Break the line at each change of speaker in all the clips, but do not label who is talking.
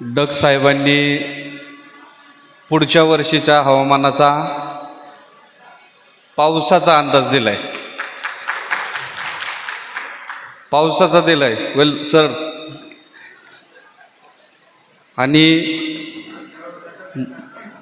डग साहेबांनी पुढच्या वर्षीच्या हवामानाचा पावसाचा अंदाज दिलाय. पावसाचा दिलाय. वेल सर आणि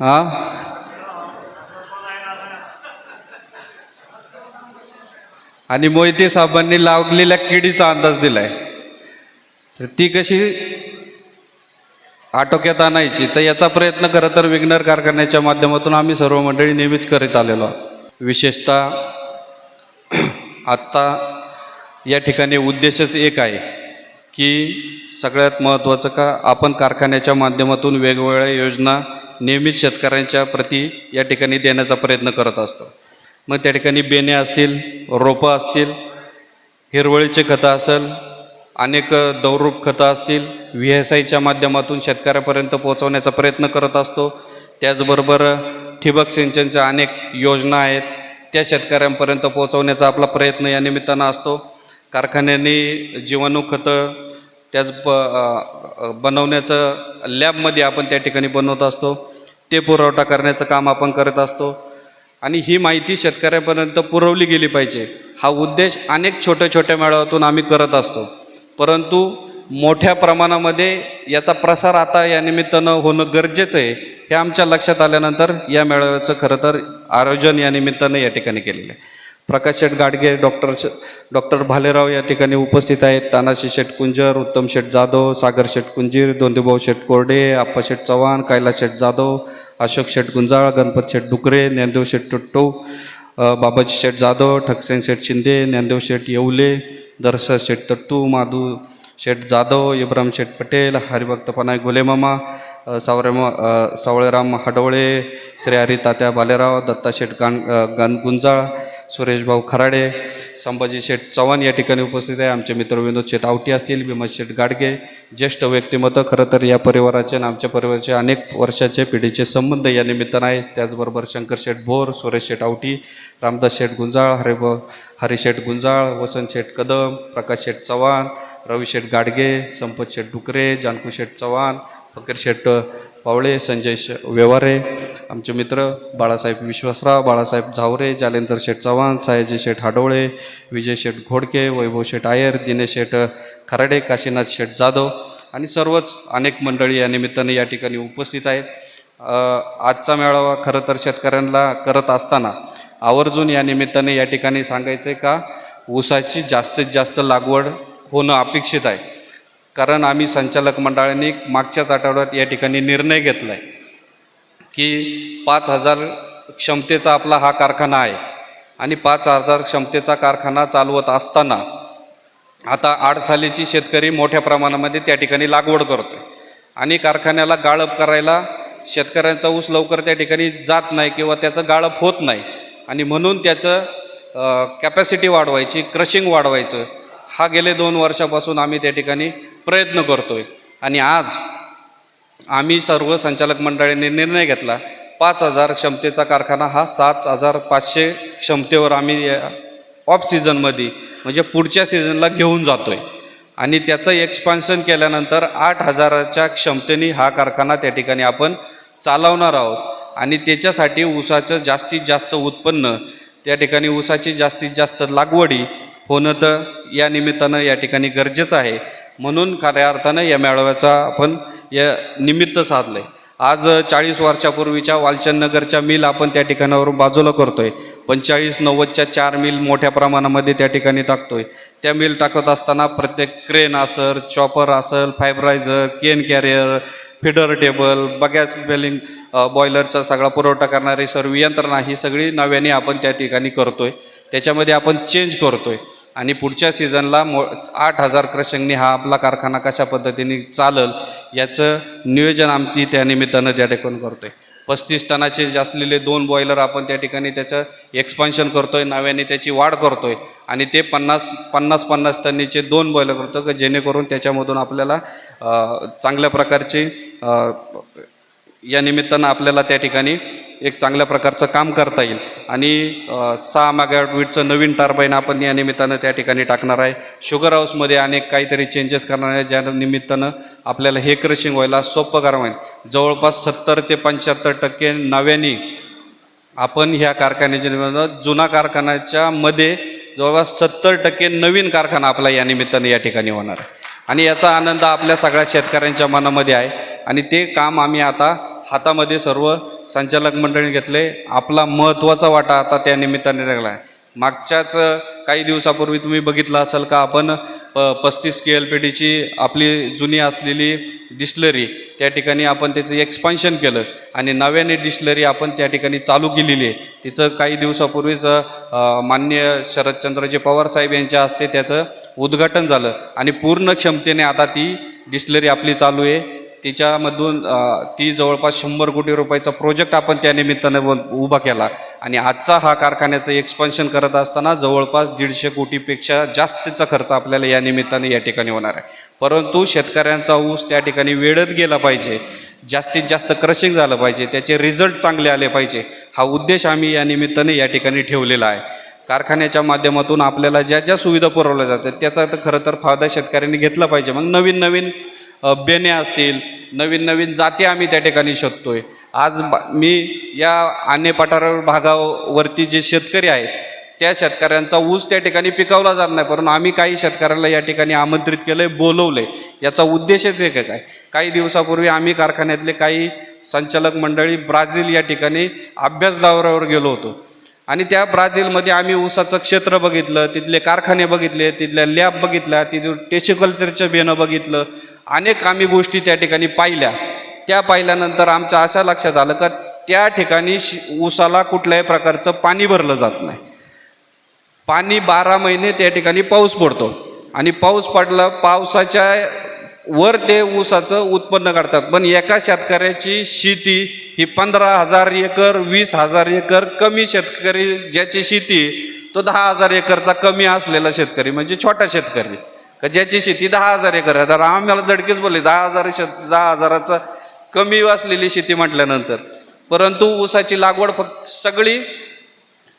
हां? आणि मोहिते साहेबांनी लावलेल्या किडीचा अंदाज दिलाय. तर ती कशी आटोक्यात आणायची. तर याचा प्रयत्न खरं तर विघ्नर कारखान्याच्या माध्यमातून आम्ही सर्व मंडळी नेहमीच करीत आलेलो. विशेषतः आत्ता या ठिकाणी उद्देशच एक आहे की सगळ्यात महत्त्वाचं का आपण कारखान्याच्या माध्यमातून वेगवेगळ्या योजना नेहमीच शेतकऱ्यांच्या प्रती या ठिकाणी देण्याचा प्रयत्न करत असतो. मग त्या ठिकाणी बेणे असतील रोपं असतील हिरवळीचे खतं असेल अनेक दौरूप खतं असतील व्ही एस आयच्या माध्यमातून शेतकऱ्यापर्यंत पोहोचवण्याचा प्रयत्न करत असतो. त्याचबरोबर ठिबक सिंचनच्या अनेक योजना आहेत त्या शेतकऱ्यांपर्यंत पोहोचवण्याचा आपला प्रयत्न या निमित्तानं असतो. कारखान्यांनी जीवाणू खतं त्याच ब बनवण्याचं लॅबमध्ये आपण त्या ठिकाणी बनवत असतो. ते पुरवठा करण्याचं काम आपण करत असतो. आणि ही माहिती शेतकऱ्यापर्यंत पुरवली गेली पाहिजे. हा उद्देश अनेक छोट्या छोट्या मेळाव्यातून आम्ही करत असतो. परंतु मोठ्या प्रमाणामध्ये याचा प्रसार आता या निमित्तानं होणं गरजेचं आहे हे आमच्या लक्षात आल्यानंतर या मेळाव्याचं खरं तर आयोजन या निमित्तानं या ठिकाणी केलेलं आहे. प्रकाश शेठ गाडगे डॉक्टर श- डॉक्टर भालेराव या ठिकाणी उपस्थित आहेत. तानाशी शेठ कुंजर उत्तम शेठ जाधव सागर शेठ कुंजीर दोंदेभाऊ शेठ कोरडे आप्पा शेठ चव्हाण कैलास शेठ जाधव अशोक शेठ गुंजाळ गणपत शेठ डुकरे ज्ञानदेव शेठ टुट्टू बाबाजी शेठ जाधव ठकसेन शेठ शिंदे ज्ञानदेव शेठ येवले दर्शा शेठ तट्टू माधू शेठ जाधव इब्राम शेठ पटेल हरिभक्त पनाय गुलेमामा सावरेमा सावरेम सावळेराम हडवळे श्री हरी तात्या बालेराव दत्ता शेठ गान गान गुंजाळ सुरेशभाऊ खराडे संभाजी शेठ चव्हाण या ठिकाणी उपस्थित आहे. आमचे मित्र विनोद शेठ आवटी असतील भीमा शेठ गाडगे ज्येष्ठ व्यक्तिमत्व खरं तर या परिवाराचे आणि आमच्या परिवाराचे अनेक वर्षाचे पिढीचे संबंध या निमित्तानं आहे त्याचबरोबर शंकर शेठ भोर सुरेश शेठ आवटी रामदास शेठ गुंजाळ हरिभ हरिशेठ गुंजाळ वसंत शेठ कदम प्रकाश शेठ चव्हाण रवी शेठ गाडगे संपत शेठ डुकरे जानकू शेठ चव्हाण फकीर शेठ पावळे संजय श व्यवहारे आमचे मित्र बाळासाहेब विश्वासराव बाळासाहेब झावरे जालेंदर शेठ चव्हाण सयाजी शेठ हाडोळे विजय शेठ घोडके वैभव शेठ आयर दिनेश शेठ खराडे काशीनाथ शेठ जाधव आणि सर्वच अनेक मंडळी या निमित्ताने या ठिकाणी उपस्थित आहेत. आजचा मेळावा खरं तर शेतकऱ्यांना करत असताना आवर्जून या निमित्ताने या ठिकाणी सांगायचं आहे का? ऊसाची जास्तीत जास्त लागवड होणं अपेक्षित आहे. कारण आम्ही संचालक मंडळाने मागच्याच आठवड्यात या ठिकाणी निर्णय घेतला आहे की पाच हजार क्षमतेचा आपला हा कारखाना आहे. आणि पाच हजार क्षमतेचा कारखाना चालवत असताना आता आठ सालीची शेतकरी मोठ्या प्रमाणामध्ये त्या ठिकाणी लागवड करतो आणि कारखान्याला गाळप करायला शेतकऱ्यांचा ऊस लवकर त्या ठिकाणी जात नाही किंवा त्याचं गाळप होत नाही. आणि म्हणून त्याचं कॅपॅसिटी वाढवायची क्रशिंग वाढवायचं. हा गेले दोन वर्षापासून आम्ही त्या ठिकाणी प्रयत्न करतोय. आणि आज आम्ही सर्व संचालक मंडळीने निर्णय घेतला पाच हजार क्षमतेचा कारखाना हा सात हजार पाचशे क्षमतेवर आम्ही ऑफ सीझनमध्ये म्हणजे पुढच्या सीझनला घेऊन जातो आहे आणि त्याचं एक्सपान्शन केल्यानंतर आठ हजाराच्या क्षमतेने हा कारखाना त्या ठिकाणी आपण चालवणार आहोत. आणि त्याच्यासाठी ऊसाचं जास्तीत जास्त उत्पन्न त्या ठिकाणी ऊसाची जास्तीत जास्त लागवडी होणं तर या निमित्तानं या ठिकाणी गरजेचं आहे. म्हणून खऱ्या अर्थानं या मेळाव्याचा आपण या निमित्त साधलं आहे आज चाळीस वर्षापूर्वीच्या वालचंद नगरच्या मिल आपण त्या ठिकाणावरून बाजूला करतोय. पंचेचाळीस नव्वदच्या चार मिल मोठ्या प्रमाणामध्ये त्या ठिकाणी टाकतोय. त्या मिल टाकत असताना प्रत्येक क्रेन असेल चॉपर असेल fiberizer cane carrier feeder table bagasse baling बॉयलरचा सगळा पुरवठा करणारी सर्व यंत्रणा ही सगळी नव्याने आपण त्या ठिकाणी करतोय. त्याच्यामध्ये आपण चेंज करतोय. आणि पुढच्या सीझनला मो आठ हजार क्रशंगनी हा आपला कारखाना कशा पद्धतीने चालल याचं नियोजन आमची त्या निमित्तानं त्या ठिकाणी करतोय. पस्तीस टनाचे जे असलेले दोन बॉयलर आपण त्या ठिकाणी त्याचं एक्सपान्शन करतोय नव्याने त्याची वाढ करतोय. आणि ते पन्नास पन्नास पन्नास टनीचे दोन बॉयलर करतो जेणेकरून त्याच्यामधून आपल्याला चांगल्या प्रकारची या निमित्तानं आपल्याला त्या ठिकाणी एक चांगल्या प्रकारचं काम करता येईल. आणि सहा मेगावॅट नवीन टार्बाईन आपण या निमित्तानं त्या ठिकाणी टाकणार आहे. शुगर हाऊसमध्ये अनेक काहीतरी चेंजेस करणार आहे ज्या निमित्तानं आपल्याला हे क्रशिंग व्हायला सोपं करावं होईल. जवळपास सत्तर ते पंच्याहत्तर टक्के नव्याने आपण ह्या कारखान्याच्या निमित्तानं जुना कारखान्याच्या मध्ये जवळपास सत्तर टक्के नवीन कारखाना आपला या निमित्तानं या ठिकाणी होणार आहे. आणि याचा आनंद आपल्या सगळ्या शेतकऱ्यांच्या मनामध्ये आहे. आणि ते काम आम्ही आता हातामध्ये सर्व संचालक मंडळी घेतले. आपला महत्त्वाचा वाटा आता त्या निमित्ताने लागला आहे. मागच्याच काही दिवसापूर्वी तुम्ही बघितलं असाल का आपण प पस्तीस के एल पी डीची आपली जुनी असलेली डिस्लरी त्या ठिकाणी आपण त्याचं एक्सपान्शन केलं आणि नव्याने डिस्लरी आपण त्या ठिकाणी चालू केलेली आहे. तिचं काही दिवसापूर्वीच माननीय शरदचंद्रजी पवार साहेब यांच्या हस्ते त्याचं उद्घाटन झालं आणि पूर्ण क्षमतेने आता ती डिस्लरी आपली चालू आहे. तिच्यामधून ती जवळपास शंभर कोटी रुपयाचा प्रोजेक्ट आपण त्या निमित्तानं उभा केला. आणि आजचा हा कारखान्याचं एक्सपान्शन करत असताना जवळपास दीडशे कोटीपेक्षा जास्तीचा खर्च आपल्याला या निमित्ताने या ठिकाणी होणार आहे. परंतु शेतकऱ्यांचा ऊस त्या ठिकाणी वेळत गेला पाहिजे. जास्तीत जास्त क्रशिंग झालं पाहिजे. त्याचे रिझल्ट चांगले आले पाहिजे. हा उद्देश आम्ही या निमित्ताने या ठिकाणी ठेवलेला आहे. कारखान्याच्या माध्यमातून आपल्याला ज्या ज्या सुविधा पुरवल्या जातात त्याचा तर खरं तर फायदा शेतकऱ्यांनी घेतला पाहिजे. मग नवीन नवीन अ, असतील नवीन नवीन जाती आम्ही त्या ठिकाणी शोधतोय. आज बा- मी या आणे पठारावर भागावरती जे शेतकरी आहेत त्या शेतकऱ्यांचा ऊस त्या ठिकाणी पिकवला जात नाही परंतु आम्ही काही शेतकऱ्याला या ठिकाणी आमंत्रित केलंय बोलवलंय. याचा उद्देशच एक आहे. काही दिवसापूर्वी आम्ही कारखान्यातले काही संचालक मंडळी ब्राझील या ठिकाणी अभ्यास दौऱ्यावर गेलो होतो. आणि त्या ब्राझीलमध्ये आम्ही ऊसाचं क्षेत्र बघितलं तिथले कारखाने बघितले तिथल्या लॅब बघितल्या तिथून टेशिकल्चरचं बेनं बघितलं अनेक आम्ही गोष्टी त्या ठिकाणी पाहिल्या. त्या पाहिल्यानंतर आमच्या अशा लक्षात आलं का त्या ठिकाणी शि- ऊसाला कुठल्याही प्रकारचं पाणी भरलं जात नाही. पाणी बारा महिने त्या ठिकाणी पाऊस पडतो. आणि पाऊस पडला पावसाच्या वर ते ऊसाचं उत्पन्न काढतात. पण एका शेतकऱ्याची शेती ही पंधरा हजार एकर वीस हजार एकर कमी शेतकरी ज्याची शेती तो दहा हजार एकरचा कमी असलेला शेतकरी म्हणजे छोटा शेतकरी. का ज्याची शेती दहा हजार एकर आहे. तर आम्हाला दडकेच बोलले दहा हजार शेत दहा हजाराचा कमी असलेली शेती म्हटल्यानंतर. परंतु ऊसाची लागवड फक्त सगळी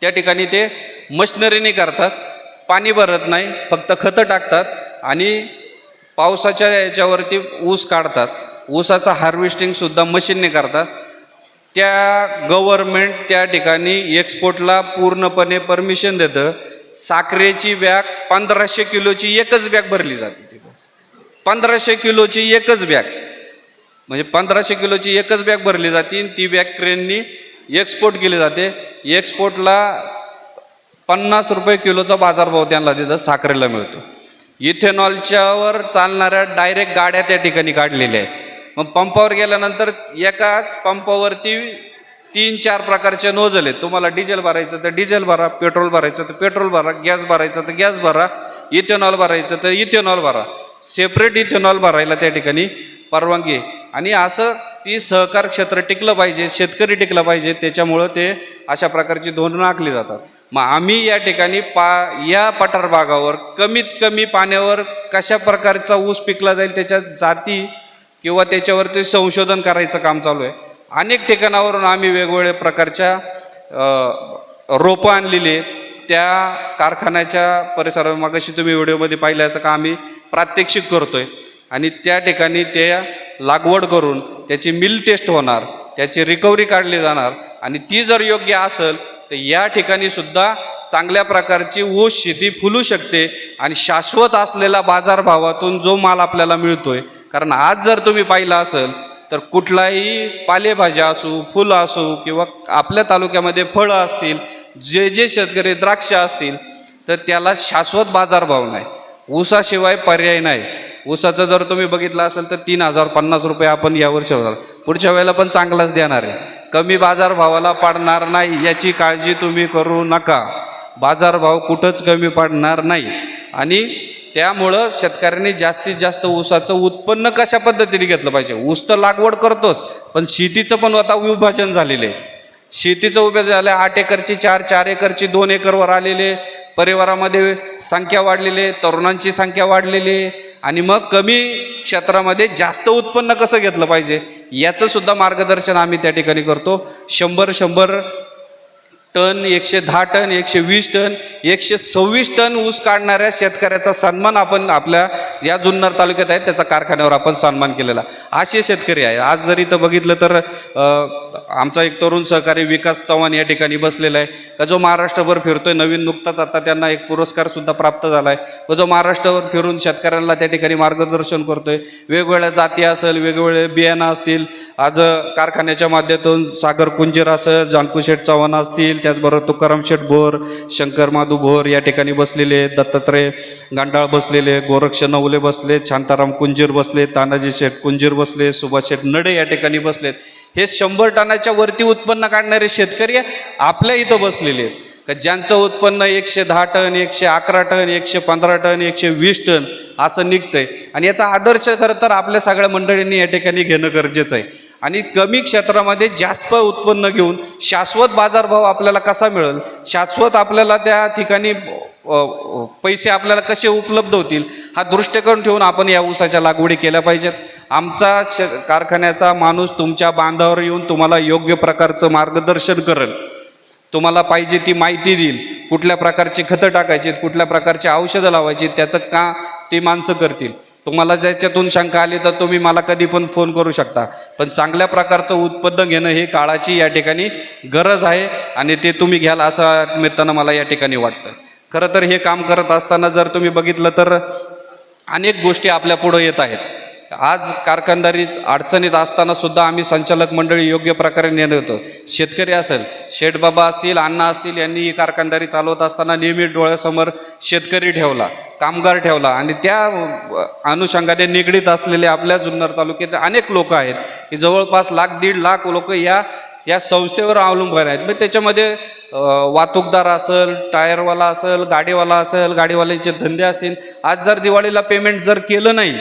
त्या ठिकाणी ते मशनरीने करतात. पाणी भरत नाही फक्त खतं टाकतात आणि पावसाच्या याच्यावरती ऊस काढतात. ऊसाचं हार्वेस्टिंगसुद्धा मशीनने करतात. त्या गव्हर्मेंट त्या ठिकाणी एक्सपोर्टला पूर्णपणे परमिशन देतं. साखरेची बॅग पंधराशे किलोची एकच बॅग भरली जाते तिथं. पंधराशे किलोची एकच बॅग. म्हणजे पंधराशे किलोची एकच बॅग भरली जाते आणि ती बॅग क्रेननी एक्सपोर्ट केली जाते. एक्सपोर्टला पन्नास रुपये किलोचा बाजारभाव त्यांना तिथं साखरेला मिळतो. इथेनॉलच्यावर चालणाऱ्या डायरेक्ट गाड्या त्या ठिकाणी काढलेल्या आहेत. मग पंपावर गेल्यानंतर एकाच पंपावरती तीन चार प्रकारचे नोजल आहेत. तुम्हाला डिझेल भरायचं तर डिझेल भरा पेट्रोल भरायचं तर पेट्रोल भरा गॅस भरायचं तर गॅस भरा इथेनॉल भरायचं तर इथेनॉल भरा. सेपरेट इथेनॉल भरायला त्या ठिकाणी परवानगी आणि असं ती सहकार क्षेत्र टिकलं पाहिजे शेतकरी टिकलं पाहिजे त्याच्यामुळं ते अशा प्रकारची धोरणं आखली जातात. मग आम्ही या ठिकाणी पा या पठार भागावर कमीत कमी पाण्यावर कशा प्रकारचा ऊस पिकला जाईल त्याच्या जाती किंवा त्याच्यावरती संशोधन करायचं काम चालू आहे. अनेक ठिकाणावरून आम्ही वेगवेगळ्या प्रकारच्या रोपं आणलेली त्या कारखान्याच्या परिसरावर मागाशी तुम्ही व्हिडिओमध्ये पाहिलं तर का आम्ही प्रात्यक्षिक करतोय. आणि त्या ठिकाणी ते लागवड करून त्याची मिल टेस्ट होणार त्याची रिकव्हरी काढली जाणार. आणि ती जर योग्य असेल तर या ठिकाणी सुद्धा चांगल्या प्रकारची ऊस शेती फुलू शकते. आणि शाश्वत असलेला बाजारभावातून जो माल आपल्याला मिळतोय. कारण आज जर तुम्ही पाहिला असेल तर कुठलाही पालेभाज्या असू फुलं असू किंवा आपल्या तालुक्यामध्ये फळं असतील जे जे शेतकरी द्राक्ष असतील तर त्याला शाश्वत बाजारभाव नाही. ऊसाशिवाय पर्याय नाही. ऊसाचं जर तुम्ही बघितलं असेल तर तीन हजार पन्नास रुपये आपण यावर्षी होणार. पुढच्या वेळेला पण चांगलाच देणार आहे. कमी बाजारभावाला पाडणार नाही याची काळजी तुम्ही करू नका. बाजारभाव कुठंच कमी पडणार नाही. आणि त्यामुळं शेतकऱ्यांनी जास्तीत जास्त ऊसाचं उत्पन्न कशा पद्धतीने घेतलं पाहिजे? ऊस तर लागवड करतोच पण शेतीचं पण आता विभाजन झालेलं आहे. शेतीचं उभे झालं आठ एकरची चार चार एकरची दोन एकरवर आलेले परिवारामध्ये संख्या वाढलेली आहे तरुणांची संख्या वाढलेली आहे आणि मग कमी क्षेत्रामध्ये जास्त उत्पन्न कसं घेतलं पाहिजे? याचं सुद्धा मार्गदर्शन आम्ही त्या ठिकाणी करतो. शंभर शंभर टन एकशे दहा टन एकशे वीस टन एकशे सव्वीस टन ऊस काढणाऱ्या शेतकऱ्याचा सन्मान आपण आपल्या या जुन्नर तालुक्यात आहे त्याचा कारखान्यावर आपण सन्मान केलेला. असे शेतकरी आहे. आज जर इथं बघितलं तर आमचा एक तरुण सहकारी विकास चव्हाण या ठिकाणी बसलेला आहे. का जो महाराष्ट्रभर फिरतोय नवीन नुकताच आता त्यांना एक पुरस्कार सुद्धा प्राप्त झाला आहे व जो महाराष्ट्रभर फिरून शेतकऱ्यांना त्या ठिकाणी मार्गदर्शन करतोय. वेगवेगळ्या जाती असेल वेगवेगळे बियाणं असतील. आज कारखान्याच्या माध्यमातून सागर कुंजीर असेल जानकुशेठ चव्हाण असतील त्याचबरोबर तुकाराम शेठ भोर शंकर माधू भोर या ठिकाणी बसलेले आहेत. दत्तात्रय गांडाळ बसलेले गोरक्ष नवले बसले शांताराम कुंजीर बसले तानाजी शेठ कुंजीर बसले सुभाष शेठ नडे या ठिकाणी बसलेत. हे शंभर टनाच्या वरती उत्पन्न काढणारे शेतकरी आपल्या इथं बसलेले आहेत. का ज्यांचं उत्पन्न एकशे दहा टन एकशे अकरा टन एकशे पंधरा टन एकशे वीस टन असं निघतंय. आणि याचा आदर्श खरं तर आपल्या सगळ्या मंडळींनी या ठिकाणी घेणं गरजेचं आहे. आणि कमी क्षेत्रामध्ये जास्त उत्पन्न घेऊन शाश्वत बाजारभाव आपल्याला कसा मिळेल? शाश्वत आपल्याला त्या ठिकाणी पैसे आपल्याला कसे उपलब्ध होतील? हा दृष्टिकोन ठेवून आपण या ऊसाच्या लागवडी केल्या पाहिजेत. आमचा श कारखान्याचा माणूस तुमच्या बांधावर येऊन तुम्हाला योग्य प्रकारचं मार्गदर्शन करेल. तुम्हाला पाहिजे ती माहिती देईल. कुठल्या प्रकारची खतं टाकायची कुठल्या प्रकारची औषधं लावायची त्याचं का ती माणसं करतील. तुम्हाला ज्याच्यातून शंका आली तर तुम्ही मला कधी पण फोन करू शकता. पण चांगल्या प्रकारचं उत्पन्न घेणं हे काळाची या ठिकाणी गरज आहे आणि ते तुम्ही घ्याल असं निमित्तानं मला या ठिकाणी वाटतं. खरं तर हे काम करत असताना जर तुम्ही बघितलं तर अनेक गोष्टी आपल्या पुढं येत आहेत. आज कारखानदारी अडचणीत असताना सुद्धा आम्ही संचालक मंडळी योग्य प्रकारे निर्णय होतो शेतकरी असेल शेठबाबा असतील अण्णा असतील यांनी ही कारखानदारी चालवत असताना नियमित डोळ्यासमोर शेतकरी ठेवला कामगार ठेवला आणि त्या अनुषंगाने निगडीत असलेले आपल्या जुन्नर तालुक्यात अनेक लोक आहेत. की जवळपास लाख दीड लाख लोक या या संस्थेवर अवलंबून आहेत. मग त्याच्यामध्ये वाहतूकदार असेल टायरवाला असेल गाडीवाला असेल गाडीवाल्यांचे धंदे असतील. आज जर दिवाळीला पेमेंट जर केलं नाही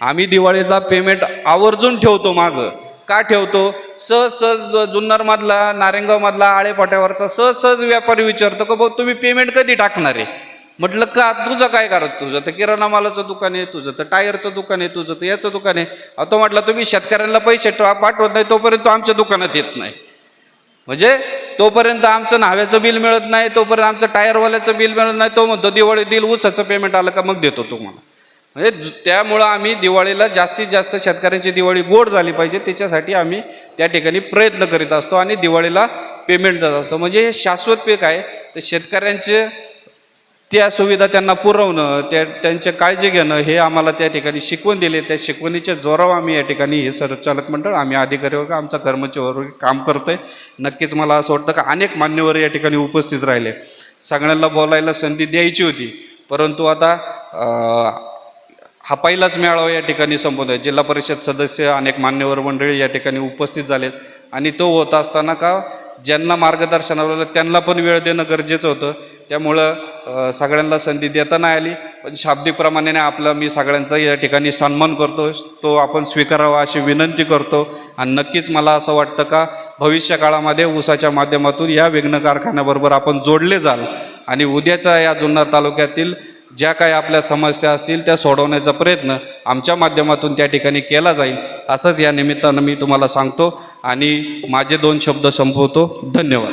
आम्ही दिवाळीला पेमेंट आवर्जून ठेवतो मागं. का ठेवतो? सहज सहज जुन्नरमधला नारेंगावमधला आळेपाट्यावरचा सहज सहज व्यापारी विचारतो का भाऊ तुम्ही पेमेंट कधी टाकणार आहे? म्हटलं का तुझं काय करत तुझं तर किराणा मालाचं दुकान आहे तुझं तर टायरचं दुकान आहे तुझं तर याचं दुकान आहे. तो म्हटलं तुम्ही शेतकऱ्यांना पैसे पाठवत नाही तोपर्यंत तो आमच्या दुकानात येत नाही. म्हणजे तोपर्यंत आमचं न्हाव्याचं बिल मिळत नाही तोपर्यंत आमचं टायरवाल्याचं बिल मिळत नाही तो म्हणतो दिवाळी दिल ऊसाचं पेमेंट आलं का मग देतो तुम्हाला. म्हणजे ज- त्यामुळं आम्ही दिवाळीला जास्तीत जास्त शेतकऱ्यांची दिवाळी गोड झाली पाहिजे त्याच्यासाठी आम्ही त्या ठिकाणी प्रयत्न करीत असतो आणि दिवाळीला पेमेंट देत असतो. म्हणजे हे शाश्वत पीक आहे. तर शेतकऱ्यांचे त्या सुविधा त्यांना पुरवणं त्या त्यांचे काळजी घेणं हे आम्हाला त्या ठिकाणी शिकवण दिले. त्या शिकवणीच्या जोरावर आम्ही या ठिकाणी हे संचालक मंडळ आम्ही अधिकारी वर्ग आमचा कर्मचारी वर्ग काम करतोय. नक्कीच मला असं वाटतं का अनेक मान्यवर या ठिकाणी उपस्थित राहिले. सगळ्यांना बोलायला संधी द्यायची होती. परंतु आता हा पहिलाच मेळावा या ठिकाणी संबोध आहे जिल्हा परिषद सदस्य अनेक मान्यवर मंडळी या ठिकाणी उपस्थित झालेत. आणि तो होत असताना का ज्यांना मार्गदर्शनाला त्यांना पण वेळ देणं गरजेचं होतं. त्यामुळं सगळ्यांना संधी देता नाही आली. पण शाब्दिक प्रमाणे आपला मी सगळ्यांचा या ठिकाणी सन्मान करतो तो आपण स्वीकारावा अशी विनंती करतो. आणि नक्कीच मला असं वाटतं का भविष्य काळामध्ये ऊसाच्या माध्यमातून या विघ्न कारखान्याबरोबर आपण जोडले जाल. आणि उद्याच्या या जुन्नर तालुक्यातील ज्या काही आपल्या समस्या असतील त्या सोडवण्याचा प्रयत्न आमच्या माध्यमातून त्या ठिकाणी केला जाईल असंच या निमित्तानं मी तुम्हाला सांगतो आणि माझे दोन शब्द संपवतो. धन्यवाद.